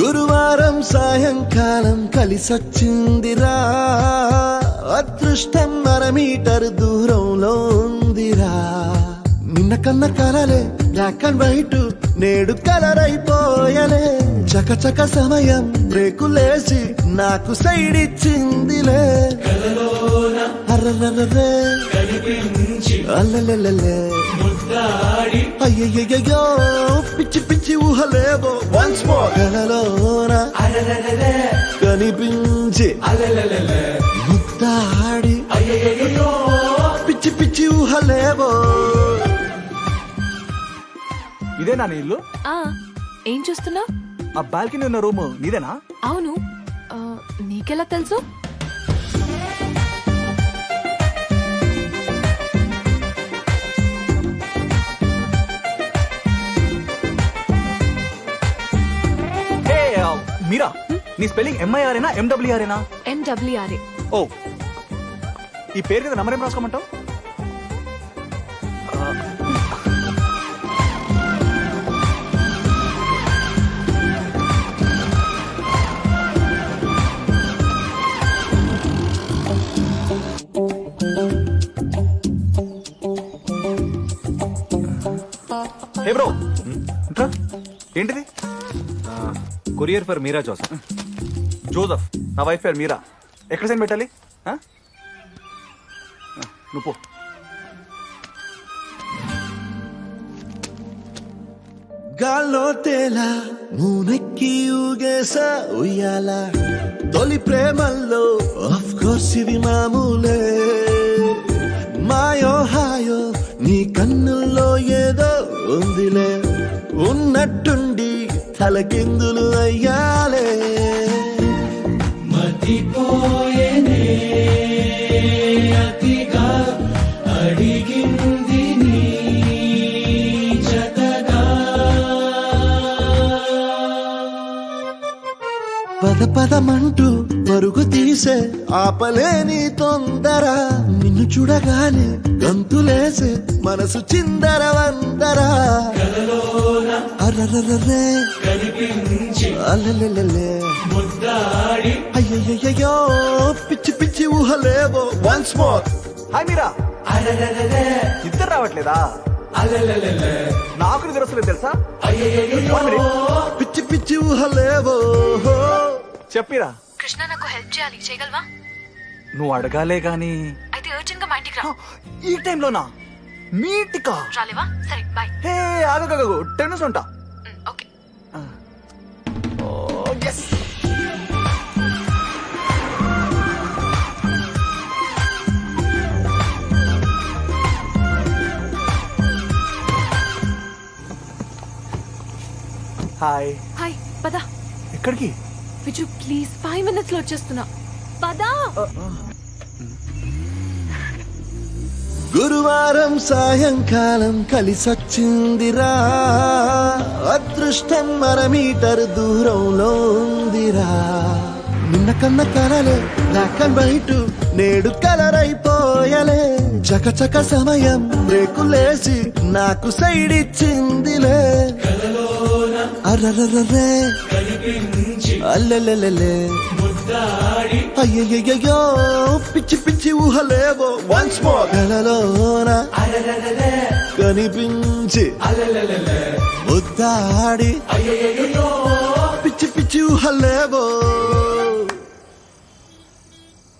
గురువారం సాయంకాలం కలిసొచ్చిందిరా అదృష్టం అరమీటర్ దూరంలో ఉందిరా. నిన్న కన్న కలలే బ్లాక్ అండ్ వైట్ నేడు కలర్ అయిపోయలే. చకచక సమయం బ్రేకులేసి నాకు సైడ్ ఇచ్చిందిలే. అర్రర్రర్రే అల్లలల్లలే. అయ్యయ్యో పిచ్చి పిచ్చి ఊహలేవో. వన్స్ మోర్ కలలోన కనిపించి ముద్దాడి. పిచ్చి పిచ్చి ఊహలేవో. ఇదేనా నీ ఇల్లు? ఆ ఏం చూస్తున్నావు? ఆ బాల్కనీ ఉన్న రూమ్ నీదేనా? అవును. ఆ, నీకెలా తెలుసు? హే ఆ, మీరా? నీ స్పెల్లింగ్ ఎంఐఆర్ఏనా ఎండబ్ల్యూఆర్ఏనా ఎండబ్ల్యూఆర్ఏ ఓ. ఈ పేరు మీద నంబర్ ఏం రాసుకోమంటావు? ఏంటిది? Courier for Meera Joseph. Joseph నా వైఫ్ పేరు మీరా. ఎక్కడ సైన్ పెట్టాలి? ఆ? నువ్వు పో. గాల్లో తేలా నూనెక్కి ఊగేసా ఉయ్యాల. తొలి ప్రేమల్లో ఆఫ్ కోర్స్ ఇది మామూలే. మాయో హాయో నీ కన్నుల్లో ఏదో ఉందిలే. ఉన్నట్టుండి తలకిందులు అయ్యాలే. పద పదమంటూ పరుగు తీసే ఆపలేని తొందర. నిన్ను చూడగానే గంతులేసే మనసు చిందర వందర అర్రర్రర్రే అల్లెల్లెల్లె అయ్యయ్యో పిచ్చి పిచ్చి ఊహలేవో వన్స్ మోర్ హాయ్ మీరా ఇద్దరు రావట్లేదా నాకు నిద్ర తెలుసా పిచ్చి పిచ్చి ఊహలేవో చెప్పిరా కృష్ణ నాకు హెల్ప్ చేయాలి చేయగలవా నువ్వు అడగాలే గాని అయితే అర్జెంట్గా మా ఇంటికి రా ఈ టైంలోనా మీటికా రాలేవా సరే బాయ్ హే ఆగగగగు టెన్నిస్ ఉంటా హాయ్ హాయ్ పద. ఎక్కడికి? విజు ప్లీజ్ ఫైవ్ మినిట్స్లో వచ్చేస్తున్నా. పదా. గురువారం సాయంకాలం కలిసొచ్చిందిరా అదృష్టం అర మీటర్ దూరంలో ఉందిరా. నిన్న కన్న కలలే బ్లాక్ అండ్ వైట్ నేడు కలర్ అయిపోయలే చకచక సమయం బ్రేకులేసి నాకు సైడ్ ఇచ్చిందిలే. అర్రర్రర్రే అల్లెల్లెల్లె అయ్యయ్యో పిచ్చి పిచ్చి ఊహలేవో. వన్స్ మోర్ కలలోన కనిపించి ముద్దాడి పిచ్చి పిచ్చి ఊహలేవో